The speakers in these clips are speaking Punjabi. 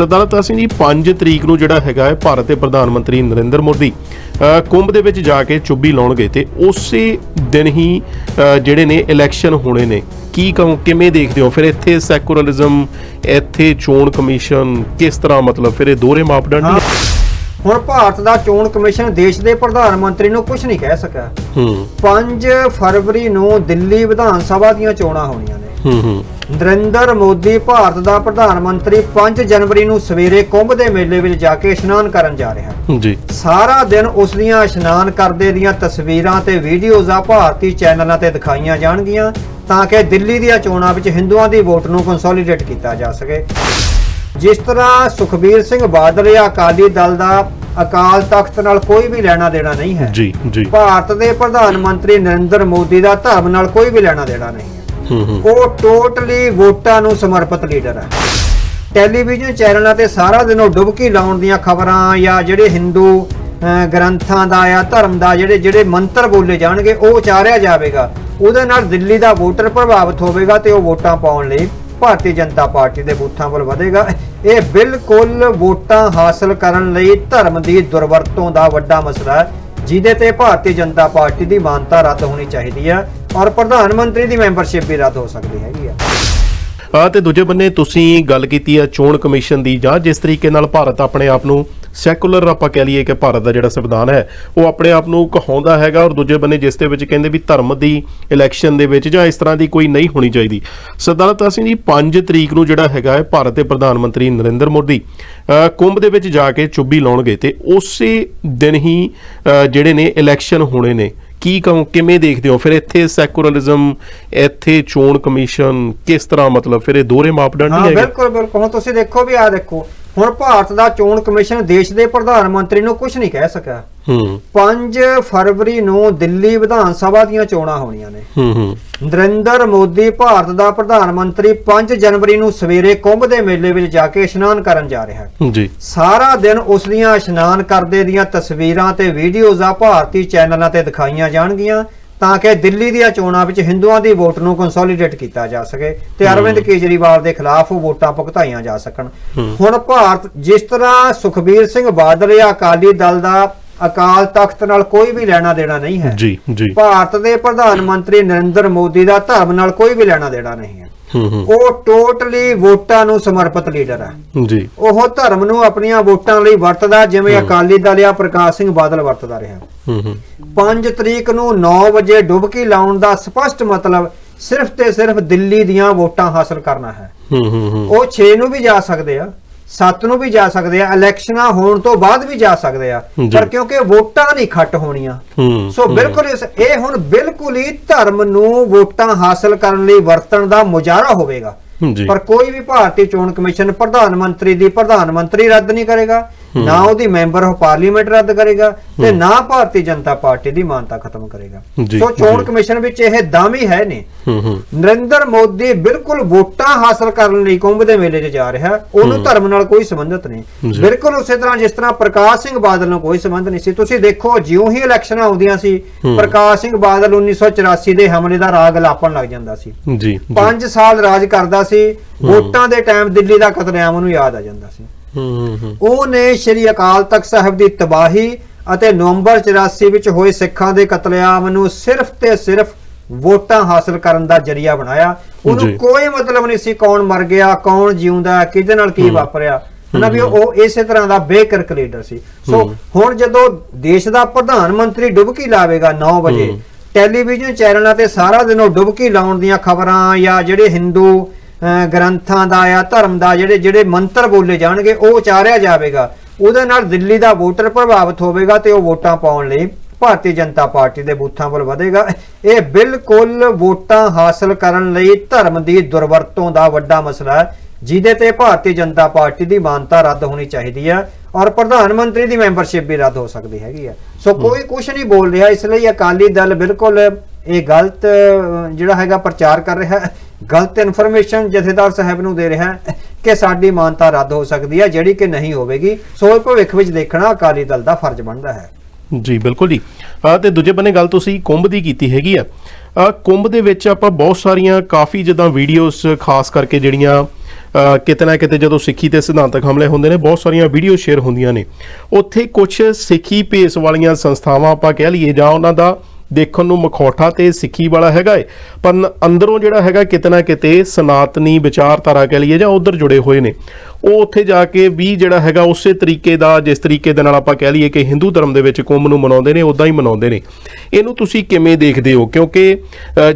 ਸਰਦਾਰ ਸਿੰਘ ਜੀ 5 ਤਰੀਕ ਨੂੰ ਜਿਹੜਾ ਹੈਗਾ ਹੈ ਭਾਰਤ ਦੇ ਪ੍ਰਧਾਨ ਮੰਤਰੀ ਨਰਿੰਦਰ ਮੋਦੀ ਕੁੰਭ ਦੇ ਵਿੱਚ ਜਾ ਕੇ ਚੁੱਭੀ ਲਾਉਣਗੇ ਤੇ ਉਸੇ ਦਿਨ ਹੀ ਜਿਹੜੇ ਨੇ ਇਲੈਕਸ਼ਨ ਹੋਣੇ ਨੇ ਕੀ ਕਹੋ ਕਿਵੇਂ ਦੇਖਦੇ ਹੋ? ਫਿਰ ਇੱਥੇ ਸੈਕੂਲਰਿਜ਼ਮ ਇੱਥੇ ਚੋਣ ਕਮਿਸ਼ਨ ਕਿਸ ਤਰ੍ਹਾਂ ਮਤਲਬ ਫਿਰ ਇਹ ਦੋਹਰੇ ਮਾਪਦੰਡ। ਨਹੀਂ ਹੁਣ ਭਾਰਤ ਦਾ ਚੋਣ ਕਮਿਸ਼ਨ ਦੇਸ਼ ਦੇ ਪ੍ਰਧਾਨ ਮੰਤਰੀ ਨੂੰ ਕੁਝ ਨਹੀਂ ਕਹਿ ਸਕਿਆ। ਹੂੰ। 5 ਫਰਵਰੀ ਨੂੰ ਦਿੱਲੀ ਵਿਧਾਨ ਸਭਾ ਦੀਆਂ ਚੋਣਾਂ ਹੋਣੀਆਂ ਨੇ ਹੂੰ ਹੂੰ ਨਰਿੰਦਰ ਮੋਦੀ ਭਾਰਤ ਦਾ ਪ੍ਰਧਾਨ ਮੰਤਰੀ 5 ਜਨਵਰੀ ਨੂੰ ਸਵੇਰੇ ਕੁੰਭ ਦੇ ਮੇਲੇ ਵਿੱਚ ਜਾ ਕੇ ਇਸ਼ਨਾਨ ਕਰਨ ਜਾ ਰਿਹਾ ਹੈ। ਜੀ। ਸਾਰਾ ਦਿਨ ਉਸ ਦੀਆਂ ਇਸ਼ਨਾਨ ਕਰਦੇ ਦੀਆਂ ਤਸਵੀਰਾਂ ਤੇ ਵੀਡੀਓਜ਼ ਆ ਭਾਰਤੀ ਚੈਨਲਾਂ ਤੇ ਦਿਖਾਈਆਂ ਜਾਣਗੀਆਂ ਤਾਂ ਕਿ ਦਿੱਲੀ ਦੀਆਂ ਚੋਣਾਂ ਵਿੱਚ ਹਿੰਦੂਆਂ ਦੀ ਵੋਟ ਨੂੰ ਕੰਸੋਲੀਡੇਟ ਕੀਤਾ ਜਾ ਸਕੇ। ਜਿਸ ਤਰ੍ਹਾਂ ਸੁਖਬੀਰ ਸਿੰਘ ਬਾਦਲ ਅਕਾਲੀ ਦਲ ਦਾ ਅਕਾਲ ਤਖਤ ਨਾਲ ਕੋਈ ਵੀ ਲੈਣਾ ਦੇਣਾ ਨਹੀਂ ਹੈ। ਜੀ ਜੀ। ਭਾਰਤ ਦੇ ਪ੍ਰਧਾਨ ਮੰਤਰੀ ਨਰਿੰਦਰ ਮੋਦੀ ਦਾ ਧਰਮ ਨਾਲ ਕੋਈ ਵੀ ਲੈਣਾ ਦੇਣਾ ਨਹੀਂ ਹੂੰ। ਉਹ ਟੋਟਲੀ ਵੋਟਾਂ ਨੂੰ ਸਮਰਪਿਤ ਲੀਡਰ ਹੈ। ਟੈਲੀਵਿਜ਼ਨ ਚੈਨਲਾਂ ਤੇ ਸਾਰਾ ਦਿਨ ਉਹ ਡੁਬਕੀ ਲਾਉਣ ਦੀਆਂ ਖਬਰਾਂ ਜਾਂ ਜਿਹੜੇ ਹਿੰਦੂ ਗ੍ਰੰਥਾਂ ਦਾ ਜਾਂ ਧਰਮ ਦਾ ਜਿਹੜੇ ਜਿਹੜੇ ਮੰਤਰ ਬੋਲੇ ਜਾਣਗੇ, ਉਹ ਉਚਾਰਿਆ ਜਾਵੇਗਾ। ਉਹਦੇ ਨਾਲ ਦਿੱਲੀ ਦਾ ਵੋਟਰ ਪ੍ਰਭਾਵਿਤ ਹੋਵੇਗਾ ਤੇ ਉਹ ਵੋਟਾਂ ਪਾਉਣ ਲਈ ਭਾਰਤੀ ਜਨਤਾ ਪਾਰਟੀ ਦੇ ਬੂਥਾਂ ਵੱਲ ਵਧੇਗਾ। ਇਹ ਬਿਲਕੁਲ ਵੋਟਾਂ ਹਾਸਲ ਕਰਨ ਲਈ ਧਰਮ ਦੀ ਦੁਰਵਰਤੋਂ ਦਾ ਵੱਡਾ ਮਸਲਾ ਹੈ, ਜਿਹਦੇ ਤੇ ਭਾਰਤੀ ਜਨਤਾ ਪਾਰਟੀ ਦੀ ਮਾਨਤਾ ਰੱਦ ਹੋਣੀ ਚਾਹੀਦੀ ਹੈ। ਔਰ ਪ੍ਰਧਾਨ ਮੰਤਰੀ ਦੀ ਮੈਂਬਰਸ਼ਿਪ ਵੀ ਰੱਦ ਹੋ ਸਕਦੀ ਹੈਗੀ ਆ। ਆ ਤੇ ਦੂਜੇ ਬੰਨੇ ਤੁਸੀਂ ਗੱਲ ਕੀਤੀ ਹੈ ਚੋਣ ਕਮਿਸ਼ਨ ਦੀ ਜਾਂ ਜਿਸ ਤਰੀਕੇ ਨਾਲ ਭਾਰਤ ਆਪਣੇ ਆਪ ਨੂੰ ਸੈਕੂਲਰ ਆਪਾਂ ਕਹਿ ਲਈਏ ਕਿ ਭਾਰਤ ਦਾ ਜਿਹੜਾ ਸੰਵਿਧਾਨ ਹੈ, ਉਹ ਆਪਣੇ ਆਪ ਨੂੰ ਕਹਾਉਂਦਾ ਹੈਗਾ ਔਰ ਦੂਜੇ ਬੰਨੇ ਜਿਸ ਦੇ ਵਿੱਚ ਕਹਿੰਦੇ ਵੀ ਧਰਮ ਦੀ ਇਲੈਕਸ਼ਨ ਦੇ ਵਿੱਚ ਜਾਂ ਇਸ ਤਰ੍ਹਾਂ ਦੀ ਕੋਈ ਨਹੀਂ ਹੋਣੀ ਚਾਹੀਦੀ। ਸਰਦਾਰ ਸਿੰਘ ਜੀ 5 ਤਰੀਕ ਨੂੰ ਜਿਹੜਾ ਹੈਗਾ ਹੈ ਭਾਰਤ ਦੇ ਪ੍ਰਧਾਨ ਮੰਤਰੀ ਨਰਿੰਦਰ ਮੋਦੀ ਕੁੰਭ ਦੇ ਵਿੱਚ ਜਾ ਕੇ ਚੁੱਭੀ ਲਾਉਣਗੇ ਤੇ ਉਸੇ ਦਿਨ ਹੀ ਜਿਹੜੇ ਨੇ ਇਲੈਕਸ਼ਨ ਹੋਣੇ ਨੇ ਕੀ ਕਹੋ ਕਿਵੇਂ ਦੇਖਦੇ ਹੋ? ਫਿਰ ਇੱਥੇ ਸੈਕੂਲਰਿਜ਼ਮ ਇੱਥੇ ਚੋਣ ਕਮਿਸ਼ਨ ਕਿਸ ਤਰ੍ਹਾਂ ਮਤਲਬ ਫਿਰ ਇਹ ਦੋਹਰੇ ਮਾਪਦੰਡ ਹਾਂ ਨਹੀਂ ਹੈਗੇ? ਬਿਲਕੁਲ ਬਿਲਕੁਲ। ਹੁਣ ਤੁਸੀਂ ਦੇਖੋ ਵੀ ਆ ਦੇਖੋ ਹੁਣ ਭਾਰਤ ਦਾ ਚੋਣ ਕਮਿਸ਼ਨ ਦੇਸ਼ ਦੇ ਪ੍ਰਧਾਨ ਮੰਤਰੀ ਨੂੰ ਕੁਝ ਨਹੀਂ ਕਹਿ ਸਕਿਆ। ਹੂੰ। 5 ਫਰਵਰੀ ਨੂੰ ਦਿੱਲੀ ਵਿਧਾਨ ਸਭਾ ਦੀਆਂ ਚੋਣਾਂ ਹੋਣੀਆਂ ਨੇ। ਹੂੰ ਹੂੰ। ਨਰਿੰਦਰ ਮੋਦੀ ਭਾਰਤ ਦਾ ਪ੍ਰਧਾਨ ਮੰਤਰੀ 5 ਜਨਵਰੀ ਨੂੰ ਸਵੇਰੇ ਕੁੰਭ ਦੇ ਮੇਲੇ ਵਿੱਚ ਜਾ ਕੇ ਇਸ਼ਨਾਨ ਕਰਨ ਜਾ ਰਿਹਾ ਹੈ। ਜੀ। ਸਾਰਾ ਦਿਨ ਉਸ ਦੀਆਂ ਇਸ਼ਨਾਨ ਕਰਦੇ ਦੀਆਂ ਤਸਵੀਰਾਂ ਤੇ ਵੀਡੀਓਜ਼ ਆ ਭਾਰਤੀ ਚੈਨਲਾਂ ਤੇ ਦਿਖਾਈਆਂ ਜਾਣਗੀਆਂ। ਤਾਂ ਕਿ ਦਿੱਲੀ ਦੀਆਂ ਚੋਣਾਂ ਵਿੱਚ ਹਿੰਦੂਆਂ ਦੀ ਵੋਟ ਨੂੰ ਕੰਸੋਲੀਡੇਟ ਕੀਤਾ ਜਾ ਸਕੇ ਤੇ ਅਰਵਿੰਦ ਕੇਜਰੀਵਾਲ ਦੇ ਖਿਲਾਫ ਵੋਟਾਂ ਭੁਗਤਾਈਆਂ ਜਾ ਸਕਣ। ਹੁਣ ਭਾਰਤ ਜਿਸ ਤਰ੍ਹਾਂ ਸੁਖਬੀਰ ਸਿੰਘ ਬਾਦਲ ਜਾਂ ਅਕਾਲੀ ਦਲ ਦਾ ਅਕਾਲ ਤਖਤ ਨਾਲ ਕੋਈ ਵੀ ਲੈਣਾ ਦੇਣਾ ਨਹੀਂ ਹੈ ਜੀ ਜੀ। ਭਾਰਤ ਦੇ ਪ੍ਰਧਾਨ ਮੰਤਰੀ ਨਰਿੰਦਰ ਮੋਦੀ ਦਾ ਧਰਮ ਨਾਲ ਕੋਈ ਵੀ ਲੈਣਾ ਦੇਣਾ ਨਹੀਂ ਹੂੰ। ਉਹ ਟੋਟਲੀ ਵੋਟਾਂ ਨੂੰ ਸਮਰਪਿਤ ਲੀਡਰ ਹੈ। ਜੀ। ਉਹ ਧਰਮ ਨੂੰ ਆਪਣੀਆਂ ਵੋਟਾਂ ਲਈ ਵਰਤਦਾ ਜਿਵੇਂ ਅਕਾਲੀ ਦਲ ਜਾਂ ਪ੍ਰਕਾਸ਼ ਸਿੰਘ ਬਾਦਲ ਵਰਤਦਾ ਰਿਹਾ। ਹੂੰ ਹੂੰ। 5 ਤਰੀਕ ਨੂੰ 9 ਵਜੇ ਡੁਬਕੀ ਲਾਉਣ ਦਾ ਸਪਸ਼ਟ ਮਤਲਬ ਸਿਰਫ ਤੇ ਸਿਰਫ ਦਿੱਲੀ ਦੀਆਂ ਵੋਟਾਂ ਹਾਸਲ ਕਰਨਾ ਹੈ। ਹੂੰ ਹੂੰ ਹੂੰ। ਉਹ 6 ਨੂੰ ਵੀ ਜਾ ਸਕਦੇ ਆ। 7 ਨੂੰ ਵੀ ਜਾ ਸਕਦੇ ਆ ਇਲੈਕਸ਼ਨਾਂ ਹੋਣ ਤੋਂ ਬਾਅਦ ਵੀ ਜਾ ਸਕਦੇ ਆ। ਪਰ ਕਿਉਂਕਿ ਵੋਟਾਂ ਨਹੀਂ ਖੱਟ ਹੋਣੀਆਂ। ਸੋ ਬਿਲਕੁਲ ਇਹ ਹੁਣ ਬਿਲਕੁਲ ਹੀ ਧਰਮ ਨੂੰ ਵੋਟਾਂ ਹਾਸਲ ਕਰਨ ਲਈ ਵਰਤਣ ਦਾ ਮੁਜ਼ਾਹਰਾ ਹੋਵੇਗਾ। ਪਰ ਕੋਈ ਵੀ ਭਾਰਤੀ ਚੋਣ ਕਮਿਸ਼ਨ ਪ੍ਰਧਾਨ ਮੰਤਰੀ ਦੀ ਪ੍ਰਧਾਨ ਮੰਤਰੀ ਰੱਦ ਨਹੀਂ ਕਰੇਗਾ। ਨਾ ਉਹਦੀ ਮੈਂਬਰ ਆਫ ਪਾਰਲੀਮੈਂਟ ਰੱਦ ਕਰੇਗਾ ਤੇ ਨਾ ਭਾਰਤੀ ਜਨਤਾ ਪਾਰਟੀ ਦੀ ਮਾਨਤਾ ਖਤਮ ਕਰੇਗਾ। ਸੋ ਚੋਣ। ਕਮਿਸ਼ਨ ਵਿੱਚ ਇਹ ਦਾਅਵੇ ਹੈ ਨੇ ਹੂੰ ਹੂੰ। ਨਰਿੰਦਰ ਮੋਦੀ ਬਿਲਕੁਲ ਵੋਟਾਂ ਹਾਸਲ ਕਰਨ ਲਈ ਕੁੰਭ ਦੇ ਮੇਲੇ 'ਚ ਜਾ ਰਿਹਾ। ਉਹਨੂੰ ਧਰਮ ਨਾਲ ਕੋਈ ਸੰਬੰਧਤ ਨਹੀਂ। ਬਿਲਕੁਲ ਉਸੇ ਤਰ੍ਹਾਂ ਜਿਸ ਤਰ੍ਹਾਂ ਪ੍ਰਕਾਸ਼ ਸਿੰਘ ਬਾਦਲ ਨੂੰ ਕੋਈ ਸੰਬੰਧ ਨਹੀਂ ਸੀ। ਤੁਸੀਂ ਦੇਖੋ ਜਿਉਂ ਹੀ ਇਲੈਕਸ਼ਨਾਂ ਆਉਂਦੀਆਂ ਸੀ। ਪ੍ਰਕਾਸ਼ ਸਿੰਘ ਬਾਦਲ 1984 ਦੇ ਹਮਲੇ ਦਾ ਰਾਗ ਲਾਪਣ ਲੱਗ ਜਾਂਦਾ ਸੀ। ਜੀ ਜੀ। 5 ਸਾਲ ਰਾਜ ਕਰਦਾ ਸੀ। ਵੋਟਾਂ ਦੇ ਟਾਈਮ ਦਿੱਲੀ ਦਾ ਕਤਲੇਆਮ ਉਹਨੂੰ ਯਾਦ ਆ ਜਾਂਦਾ ਸੀ। ਉਹਨੇ ਸ਼੍ਰੀ ਅਕਾਲ ਤਖਤ ਸਾਹਿਬ ਦੀ ਤਬਾਹੀ ਅਤੇ ਨਵੰਬਰ 84 ਵਿੱਚ ਹੋਏ ਸਿੱਖਾਂ ਦੇ ਕਤਲੇਆਮ ਨੂੰ ਸਿਰਫ ਤੇ ਸਿਰਫ ਵੋਟਾਂ ਹਾਸਲ ਕਰਨ ਦਾ ਜਰੀਆ ਬਣਾਇਆ। ਉਹਨੂੰ ਕੋਈ ਮਤਲਬ ਨਹੀਂ ਸੀ ਕੌਣ ਮਰ ਗਿਆ ਕੌਣ ਜਿਉਂਦਾ ਕਿਹਦੇ ਨਾਲ ਕੀ ਵਾਪਰਿਆ ਹਨਾ ਵੀ ਉਹ ਇਸੇ ਤਰ੍ਹਾਂ ਦਾ ਬੇਕਰਕ ਲੀਡਰ ਸੀ ਸੋ। ਹੁਣ ਜਦੋਂ ਦੇਸ਼ ਦਾ ਪ੍ਰਧਾਨ ਮੰਤਰੀ ਡੁਬਕੀ ਲਾਵੇਗਾ 9 ਵਜੇ। ਟੈਲੀਵਿਜ਼ਨ ਚੈਨਲਾਂ ਤੇ ਸਾਰਾ ਦਿਨ ਉਹ ਡੁਬਕੀ ਲਾਉਣ ਦੀਆਂ ਖਬਰਾਂ ਜਾਂ ਜਿਹੜੇ ਹਿੰਦੂ ਗ੍ਰੰਥਾਂ ਦਾ ਜਾਂ ਧਰਮ ਦਾ ਜਿਹੜੇ ਜਿਹੜੇ ਮੰਤਰ ਬੋਲੇ ਜਾਣਗੇ ਉਹ ਉਚਾਰਿਆ ਜਾਵੇਗਾ। ਉਹਦੇ ਨਾਲ ਦਿੱਲੀ ਦਾ ਵੋਟਰ ਪ੍ਰਭਾਵਿਤ ਹੋਵੇਗਾ ਤੇ ਉਹ ਵੋਟਾਂ ਪਾਉਣ ਲਈ ਭਾਰਤੀ ਜਨਤਾ ਪਾਰਟੀ ਦੇ ਬੂਥਾਂ ਵੱਲ ਵਧੇਗਾ। ਇਹ ਬਿਲਕੁਲ ਵੋਟਾਂ ਹਾਸਲ ਕਰਨ ਲਈ ਧਰਮ ਦੀ ਦੁਰਵਰਤੋਂ ਦਾ ਵੱਡਾ ਮਸਲਾ ਹੈ ਜਿਹਦੇ ਤੇ ਭਾਰਤੀ ਜਨਤਾ ਪਾਰਟੀ ਦੀ ਮਾਨਤਾ ਰੱਦ ਹੋਣੀ ਚਾਹੀਦੀ ਹੈ ਔਰ ਪ੍ਰਧਾਨ ਮੰਤਰੀ ਦੀ ਮੈਂਬਰਸ਼ਿਪ ਵੀ ਰੱਦ ਹੋ ਸਕਦੀ ਹੈਗੀ ਆ ਸੋ ਕੋਈ ਕੁਝ ਨਹੀਂ ਬੋਲ ਰਿਹਾ ਇਸ ਲਈ ਅਕਾਲੀ ਦਲ ਬਿਲਕੁਲ ਇਹ ਗਲਤ ਜਿਹੜਾ ਹੈਗਾ ਪ੍ਰਚਾਰ ਕਰ ਰਿਹਾ ਹੈ। ਗਲਤ ਇਨਫੋਰਮੇਸ਼ਨ ਜਥੇਦਾਰ ਸਾਹਿਬ ਨੂੰ ਦੇ ਰਿਹਾ ਹੈ ਕਿ ਸਾਡੀ ਮਾਨਤਾ ਰੱਦ ਹੋ ਸਕਦੀ ਹੈ, ਜਿਹੜੀ ਕਿ ਨਹੀਂ ਹੋਵੇਗੀ। ਸੋ ਭਵਿੱਖ ਵਿੱਚ ਦੇਖਣਾ ਅਕਾਲੀ ਦਲ ਦਾ ਫਰਜ਼ ਬਣਦਾ ਹੈ। ਜੀ, ਬਿਲਕੁਲ ਜੀ। ਤੇ ਦੂਜੇ ਬੰਨੇ ਗੱਲ ਤੁਸੀਂ ਕੁੰਭ ਦੀ ਕੀਤੀ ਹੈਗੀ ਆ। ਕੁੰਭ ਦੇ ਵਿੱਚ ਆਪਾਂ ਬਹੁਤ ਸਾਰੀਆਂ ਕਾਫੀ ਜਿੱਦਾਂ ਵੀਡੀਓਜ਼ ਖਾਸ ਕਰਕੇ ਜਿਹੜੀਆਂ ਕਿਤੇ ਨਾ ਕਿਤੇ ਜਦੋਂ ਸਿੱਖੀ ਤੇ ਸਿਧਾਂਤਕ ਹਮਲੇ ਹੁੰਦੇ ਨੇ, ਬਹੁਤ ਸਾਰੀਆਂ ਵੀਡੀਓ ਸ਼ੇਅਰ ਹੁੰਦੀਆਂ ਨੇ। ਉੱਥੇ ਕੁਝ ਸਿੱਖੀ ਭੇਸ ਵਾਲੀਆਂ ਸੰਸਥਾਵਾਂ ਆਪਾਂ ਕਹਿ ਲਈਏ ਜਾਂ ਉਹਨਾਂ ਦਾ ਦੇਖਣ ਨੂੰ ਮਖੌਠਾ ਤੇ ਸਿੱਖੀ ਵਾਲਾ ਹੈਗਾ ਏ। ਪਰ ਅੰਦਰੋਂ ਜਿਹੜਾ ਹੈਗਾ ਕਿਤੇ ਨਾ ਕਿਤੇ ਸਨਾਤਨੀ ਵਿਚਾਰਧਾਰਾ ਕਹਿ ਲਈਏ ਜਾਂ ਉਧਰ ਜੁੜੇ ਹੋਏ ਨੇ। ਉਹ ਉੱਥੇ ਜਾ ਕੇ ਵੀ ਜਿਹੜਾ ਹੈਗਾ ਉਸੇ ਤਰੀਕੇ ਦਾ, ਜਿਸ ਤਰੀਕੇ ਦੇ ਨਾਲ ਆਪਾਂ ਕਹਿ ਲਈਏ ਕਿ ਹਿੰਦੂ ਧਰਮ ਦੇ ਵਿੱਚ ਕੁੰਭ ਨੂੰ ਮਨਾਉਂਦੇ ਨੇ ਉਦਾਂ ਹੀ ਮਨਾਉਂਦੇ ਨੇ। ਇਹਨੂੰ ਤੁਸੀਂ ਕਿਵੇਂ ਦੇਖਦੇ ਹੋ? ਕਿਉਂਕਿ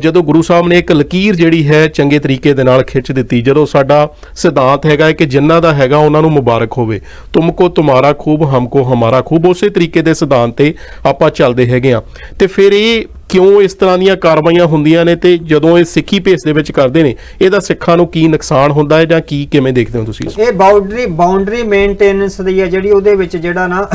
ਜਦੋਂ ਗੁਰੂ ਸਾਹਿਬ ਨੇ ਇੱਕ ਲਕੀਰ ਜਿਹੜੀ ਹੈ ਚੰਗੇ ਤਰੀਕੇ ਦੇ ਨਾਲ ਖਿੱਚ ਦਿੱਤੀ, ਜਦੋਂ ਸਾਡਾ ਸਿਧਾਂਤ ਹੈਗਾ ਕਿ ਜਿਨ੍ਹਾਂ ਦਾ ਹੈਗਾ ਉਹਨਾਂ ਨੂੰ ਮੁਬਾਰਕ ਹੋਵੇ। ਤੁਮਕੋ ਤੁਮਾਰਾ ਖੂਬ, ਹਮਕੋ ਹਮਾਰਾ ਖੂਬ, ਉਸੇ ਤਰੀਕੇ ਦੇ ਸਿਧਾਂਤ ਤੇ ਆਪਾਂ ਚੱਲਦੇ ਹੈਗੇ ਆ ਤੇ ਫਿਰ ਇਹ ਕਿਉਂ ਇਸ ਤਰ੍ਹਾਂ ਦੀਆਂ ਕਾਰਵਾਈਆਂ ਹੁੰਦੀਆਂ ਨੇ ਤੇ ਜਦੋਂ ਇਹ ਸਿੱਖੀ ਭੇਸ ਦੇ ਵਿੱਚ ਕਰਦੇ ਨੇ ਇਹਦਾ ਸਿੱਖਾਂ ਨੂੰ ਕੀ ਨੁਕਸਾਨ ਹੁੰਦਾ ਹੈ ਜਾਂ ਕੀ ਕਿਵੇਂ ਦੇਖਦੇ ਹੋ ਤੁਸੀਂ ਇਹ ਬਾਉਂਡਰੀ ਬਾਉਂਡਰੀ ਮੇਨਟੇਨੈਂਸ ਦੀ ਹੈ ਜਿਹੜੀ ਉਹਦੇ ਵਿੱਚ ਜਿਹੜਾ ਨਾ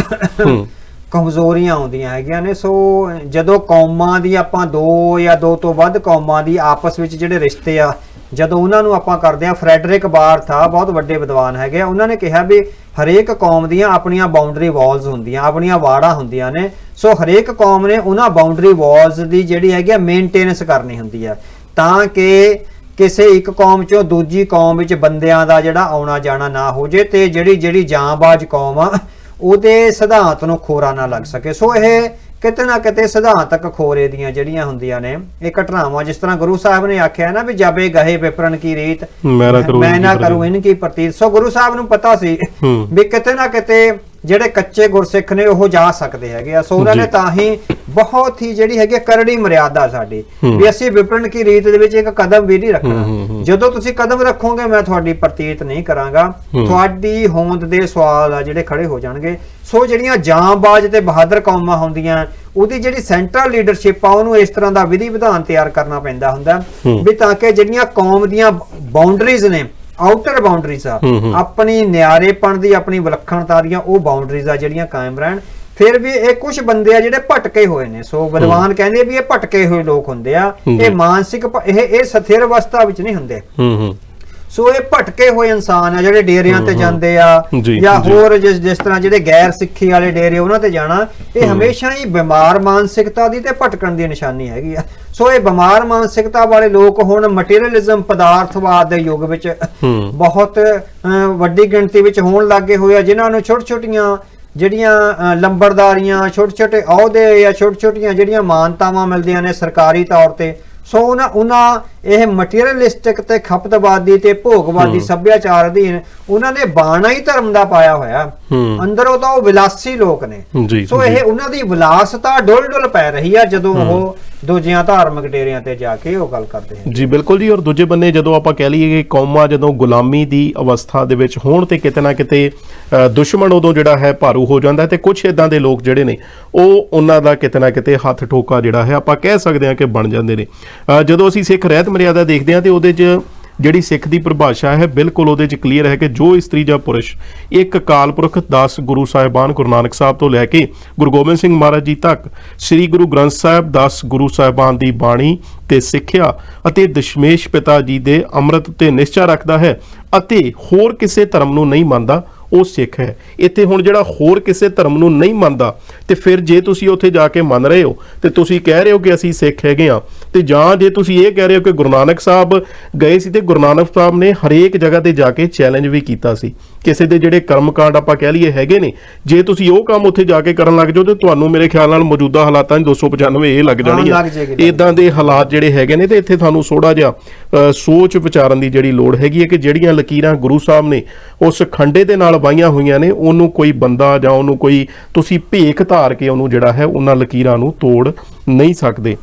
ਕਮਜ਼ੋਰੀਆਂ ਆਉਂਦੀਆਂ ਹੈਗੀਆਂ ਨੇ, ਸੋ ਜਦੋਂ ਕੌਮਾਂ ਦੀ ਆਪਾਂ ਦੋ ਜਾਂ ਦੋ ਤੋਂ ਵੱਧ ਕੌਮਾਂ ਦੀ ਆਪਸ ਵਿੱਚ ਜਿਹੜੇ ਰਿਸ਼ਤੇ ਆ, ਜਦੋਂ ਉਹਨਾਂ ਨੂੰ ਆਪਾਂ ਕਰਦੇ ਆ ਫਰੈਡਰਿਕ ਬਾਰਥ ਆ ਬਹੁਤ ਵੱਡੇ ਵਿਦਵਾਨ ਹੈਗੇ ਆ, ਉਹਨਾਂ ਨੇ ਕਿਹਾ ਵੀ ਹਰੇਕ ਕੌਮ ਦੀਆਂ ਆਪਣੀਆਂ ਬਾਉਂਡਰੀ ਵਾਲਸ ਹੁੰਦੀਆਂ, ਆਪਣੀਆਂ ਵਾੜਾਂ ਹੁੰਦੀਆਂ ਨੇ, ਸੋ ਹਰੇਕ ਕੌਮ ਨੇ ਉਹਨਾਂ ਬਾਉਂਡਰੀ ਵਾਲਸ ਦੀ ਜਿਹੜੀ ਹੈਗੀ ਆ ਮੇਨਟੇਨੈਂਸ ਕਰਨੀ ਹੁੰਦੀ ਆ, ਤਾਂ ਕਿ ਕਿਸੇ ਇੱਕ ਕੌਮ ਚੋਂ ਦੂਜੀ ਕੌਮ ਵਿੱਚ ਬੰਦਿਆਂ ਦਾ ਜਿਹੜਾ ਆਉਣਾ ਜਾਣਾ ਨਾ ਹੋ ਜੇ ਤੇ ਜਿਹੜੀ ਜਿਹੜੀ ਜਾਂਬਾਜ਼ ਕੌਮ ਆ ਉਹਦੇ ਸਿਧਾਂਤ ਨੂੰ ਖੋਰਾ ਨਾ ਲੱਗ ਸਕੇ ਸੋ ਇਹ ਕਿਤੇ ਨਾ ਕਿਤੇ ਸਿਧਾਂਤਕ ਖੋਰੇ ਦੀਆਂ ਜਿਹੜੀਆਂ ਹੁੰਦੀਆਂ ਨੇ ਇਹ ਘਟਨਾਵਾਂ ਜਿਸ ਤਰ੍ਹਾਂ ਗੁਰੂ ਸਾਹਿਬ ਨੇ ਆਖਿਆ ਨਾ ਵੀ ਜਬੇ ਗਹੇ ਵਿਪਰਨ ਕੀ ਰੀਤ ਮੈਂ ਨਾ ਕਰੂੰ ਮੈਂ ਇਨਕੀ ਨਾ ਪ੍ਰਤੀਤ। ਸੋ ਗੁਰੂ ਸਾਹਿਬ ਨੂੰ ਪਤਾ ਸੀ। ਵੀ ਕਿਤੇ ਨਾ ਕਿਤੇ ਜਿਹੜੇ ਕੱਚੇ ਗੁਰਸਿੱਖ ਨੇ ਉਹ ਜਾ ਸਕਦੇ ਹੈਗੇ ਆ ਸੋ ਉਹਨਾਂ। ਨੇ ਤਾਂ ਹੀ ਬਹੁਤ ਹੀ ਜਿਹੜੀ ਹੈਗੀ ਕਰੜੀ ਮਰਿਆਦਾ ਸਾਡੀ। ਵੀ ਅਸੀਂ ਵਿਪਰਨ ਕੀ ਰੀਤ ਦੇ ਵਿੱਚ ਇੱਕ ਕਦਮ ਵੀ ਨਹੀਂ ਰੱਖਣਾ। ਜਦੋਂ ਤੁਸੀਂ ਕਦਮ ਰੱਖੋਗੇ ਮੈਂ ਤੁਹਾਡੀ ਪ੍ਰਤੀਤ ਨਹੀਂ ਕਰਾਂਗਾ। ਤੁਹਾਡੀ ਹੋਂਦ ਦੇ ਸਵਾਲ ਆ ਜਿਹੜੇ ਖੜੇ ਹੋ ਜਾਣਗੇ ਸੋ ਜਿਹੜੀਆਂ ਜਾਂਬਾਜ਼ ਤੇ ਬਹਾਦਰ ਕੌਮਾਂ ਹੁੰਦੀਆਂ ਉਹਦੀ ਜਿਹੜੀ ਸੈਂਟਰਲ ਲੀਡਰਸ਼ਿਪ ਆ ਉਹਨੂੰ ਇਸ ਤਰ੍ਹਾਂ ਦਾ ਵਿਧੀ ਵਿਧਾਨ ਤਿਆਰ ਕਰਨਾ ਪੈਂਦਾ ਹੁੰਦਾ। ਵੀ ਤਾਂ ਕਿ ਜਿਹੜੀਆਂ ਕੌਮ ਦੀਆਂ ਬਾਉਂਡਰੀਜ਼ ਨੇ ਆਊਟਰ ਬਾਉਂਡਰੀਜ਼ ਆ। ਆਪਣੀ ਨਿਆਰੇਪਣ ਦੀ ਆਪਣੀ ਵਿਲੱਖਣਤਾ ਦੀਆਂ ਉਹ ਬਾਉਂਡਰੀਜ਼ ਆ ਜਿਹੜੀਆਂ ਕਾਇਮ ਰਹਿਣ। ਫਿਰ ਵੀ ਇਹ ਕੁਝ ਬੰਦੇ ਆ ਜਿਹੜੇ ਭਟਕੇ ਹੋਏ ਨੇ। ਸੋ ਵਿਦਵਾਨ ਕਹਿੰਦੇ ਵੀ ਇਹ ਭਟਕੇ ਹੋਏ ਲੋਕ ਹੁੰਦੇ ਆ। ਇਹ ਮਾਨਸਿਕ ਇਹ ਇਹ ਸਥਿਰ ਅਵਸਥਾ ਵਿੱਚ ਨਹੀਂ ਹੁੰਦੇ। ਹੂੰ ਹੂੰ। ਸੋ ਇਹ ਭਟਕੇ ਹੋਏ ਇਨਸਾਨ ਆ ਜਿਹੜੇ ਡੇਰਿਆਂ ਤੇ ਜਾਂਦੇ ਆ ਜੀ। ਹੋਰ ਜਿਸ ਜਿਸ ਤਰ੍ਹਾਂ ਜਿਹੜੇ ਗੈਰ ਸਿੱਖੀ ਵਾਲੇ ਡੇਰੇ ਉਹਨਾਂ ਤੇ ਜਾਣਾ ਇਹ ਹਮੇਸ਼ਾ ਹੀ ਬਿਮਾਰ ਮਾਨਸਿਕਤਾ ਦੀ ਤੇ ਭਟਕਣ ਦੀ ਨਿਸ਼ਾਨੀ ਹੈਗੀ ਆ ਸੋ ਇਹ ਬਿਮਾਰ ਮਾਨਸਿਕਤਾ ਵਾਲੇ ਲੋਕ ਹੁਣ ਮਟੀਰੀਅਲਿਜ਼ਮ ਪਦਾਰਥਵਾਦ ਦੇ ਯੁੱਗ ਵਿੱਚ। ਬਹੁਤ ਵੱਡੀ ਗਿਣਤੀ ਵਿੱਚ ਹੋਣ ਲੱਗੇ ਹੋਏ ਆ ਜਿਨ੍ਹਾਂ ਨੂੰ ਛੋਟ ਛੋਟੀਆਂ ਜਿਹੜੀਆਂ ਲੰਬੜਦਾਰੀਆਂ ਛੋਟੇ ਛੋਟੇ ਅਹੁਦੇ ਜਾਂ ਛੋਟ ਛੋਟੀਆਂ ਜਿਹੜੀਆਂ ਮਾਨਤਾਵਾਂ ਮਿਲਦੀਆਂ ਨੇ ਸਰਕਾਰੀ ਤੌਰ ਤੇ ਸੋ ਉਹਨਾਂ ਉਹਨਾਂ ਇਹ ਮਟੀਰੀਅਲਿਸਟਿਕ ਤੇ ਖਪਤਵਾਦੀ ਤੇ ਭੋਗਵਾਦੀ ਸੱਭਿਆਚਾਰ ਅਧੀਨ ਉਹਨਾਂ ਨੇ ਬਾਣਾ ਹੀ ਧਰਮ ਦਾ ਪਾਇਆ ਹੋਇਆ। ਅੰਦਰੋਂ ਤਾਂ ਉਹ ਵਿਲਾਸੀ ਲੋਕ ਨੇ ਸੋ। ਇਹ ਉਹਨਾਂ ਦੀ ਵਿਲਾਸਤਾ ਡੁੱਲ ਡੁੱਲ ਪੈ ਰਹੀ ਆ ਜਦੋਂ ਉਹ ਦੂਜੀਆਂ ਧਾਰਮਿਕ ਡੇਰਿਆਂ ਤੇ ਜਾ ਕੇ ਉਹ ਗੱਲ ਕਰਦੇ ਹਨ। ਜੀ, ਬਿਲਕੁਲ ਜੀ, ਔਰ ਦੂਜੇ ਬੰਨੇ ਜਦੋਂ ਆਪਾਂ ਕਹਿ ਲਈਏ ਕਿ ਕੌਮਾਂ ਜਦੋਂ ਗੁਲਾਮੀ ਦੀ ਅਵਸਥਾ ਦੇ ਵਿੱਚ ਹੋਣ ਤੇ ਕਿਤੇ ਨਾ ਕਿਤੇ ਦੁਸ਼ਮਣ ਉਦੋਂ ਜਿਹੜਾ ਹੈ ਭਾਰੂ ਹੋ ਜਾਂਦਾ ਹੈ ਤੇ ਕੁਝ ਇਦਾਂ ਦੇ ਲੋਕ ਜਿਹੜੇ ਨੇ, ਉਹ ਉਹਨਾਂ ਦਾ ਕਿਤੇ ਨਾ ਕਿਤੇ ਹੱਥ ਠੋਕਾ ਜਿਹੜਾ ਹੈ ਆਪਾਂ ਕਹਿ ਸਕਦੇ ਹਾਂ ਕਿ ਬਣ ਜਾਂਦੇ ਨੇ। ਜਦੋਂ ਅਸੀਂ ਸਿੱਖ ਰਹਿਤ ਮਰਿਆਦਾ ਦੇਖਦੇ ਹਾਂ ਤੇ ਉਹਦੇ 'ਚ ਜਿਹੜੀ ਸਿੱਖ ਦੀ ਪਰਿਭਾਸ਼ਾ ਹੈ, ਬਿਲਕੁਲ ਉਹਦੇ 'ਚ ਕਲੀਅਰ ਹੈ ਕਿ ਜੋ ਇਸਤਰੀ ਜਾਂ ਪੁਰਸ਼ ਇੱਕ ਅਕਾਲ ਪੁਰਖ 10 ਗੁਰੂ ਸਾਹਿਬਾਨ ਗੁਰੂ ਨਾਨਕ ਸਾਹਿਬ ਤੋਂ ਲੈ ਕੇ ਗੁਰੂ ਗੋਬਿੰਦ ਸਿੰਘ ਮਹਾਰਾਜ ਜੀ ਤੱਕ, ਸ੍ਰੀ ਗੁਰੂ ਗ੍ਰੰਥ ਸਾਹਿਬ 10 ਗੁਰੂ ਸਾਹਿਬਾਨ ਦੀ ਬਾਣੀ ਤੇ ਸਿੱਖਿਆ ਅਤੇ ਦਸ਼ਮੇਸ਼ ਪਿਤਾ ਜੀ ਦੇ ਅੰਮ੍ਰਿਤ ਤੇ ਨਿਸ਼ਚਾ ਰੱਖਦਾ ਹੈ ਅਤੇ ਹੋਰ ਕਿਸੇ ਧਰਮ ਨੂੰ ਨਹੀਂ ਮੰਨਦਾ ਉਹ ਸਿੱਖ ਹੈ। ਇੱਥੇ ਹੁਣ ਜਿਹੜਾ ਹੋਰ ਕਿਸੇ ਧਰਮ ਨੂੰ ਨਹੀਂ ਮੰਨਦਾ ਤੇ ਫਿਰ ਜੇ ਤੁਸੀਂ ਉੱਥੇ ਜਾ ਕੇ ਮੰਨ ਰਹੇ ਹੋ ਤੇ ਤੁਸੀਂ ਕਹਿ ਰਹੇ ਹੋ ਕਿ ਅਸੀਂ ਸਿੱਖ ਹੈਗੇ ਆ ਤੇ ਜਾਂ ਜੇ ਤੁਸੀਂ ਇਹ ਕਹਿ ਰਹੇ ਹੋ ਕਿ ਗੁਰੂ ਨਾਨਕ ਸਾਹਿਬ ਗਏ ਸੀ ਤੇ ਗੁਰੂ ਨਾਨਕ ਸਾਹਿਬ ਨੇ ਹਰੇਕ ਜਗ੍ਹਾ ਤੇ ਜਾ ਕੇ ਚੈਲੰਜ ਵੀ ਕੀਤਾ ਸੀ। ਕਿਸੇ ਦੇ ਜਿਹੜੇ ਕਰਮਕਾਂਡ ਆਪਾਂ ਕਹਿ ਲਈਏ ਹੈਗੇ ਨੇ ਜੇ ਤੁਸੀਂ ਉਹ ਕੰਮ ਉੱਥੇ ਜਾ ਕੇ ਕਰਨ ਲੱਗ ਜਾਓ ਤੇ ਤੁਹਾਨੂੰ ਮੇਰੇ ਖਿਆਲ ਨਾਲ ਮੌਜੂਦਾ ਹਾਲਾਤਾਂ 'ਚ 295 ਇਹ ਲੱਗ ਜਾਣੀ ਲੱਗ ਇਦਾਂ ਦੇ ਹਾਲਾਤ ਜਿਹੜੇ ਹੈਗੇ ਨੇ ਤੇ ਇੱਥੇ ਤੁਹਾਨੂੰ ਥੋੜਾ ਜਿਹਾ ਸੋਚ ਵਿਚਾਰਨ ਦੀ ਜਿਹੜੀ ਲੋੜ ਹੈਗੀ ਹੈ ਕਿ ਜਿਹੜੀਆਂ ਲਕੀਰਾਂ ਗੁਰੂ ਸਾਹਿਬ ਨੇ ਉਸ ਖੰਡੇ ਦੇ ਨਾਲ ਵਾਹੀਆਂ ਹੋਈਆਂ ਨੇ, ਉਹਨੂੰ ਕੋਈ ਬੰਦਾ ਜਾਂ ਉਹਨੂੰ ਕੋਈ ਤੁਸੀਂ ਭੇਖ ਧਾਰ ਕੇ ਉਹਨੂੰ ਜਿਹੜਾ ਹੈ, ਉਹਨਾਂ ਲਕੀਰਾਂ ਨੂੰ ਤੋੜ ਨਹੀਂ ਸਕਦੇ।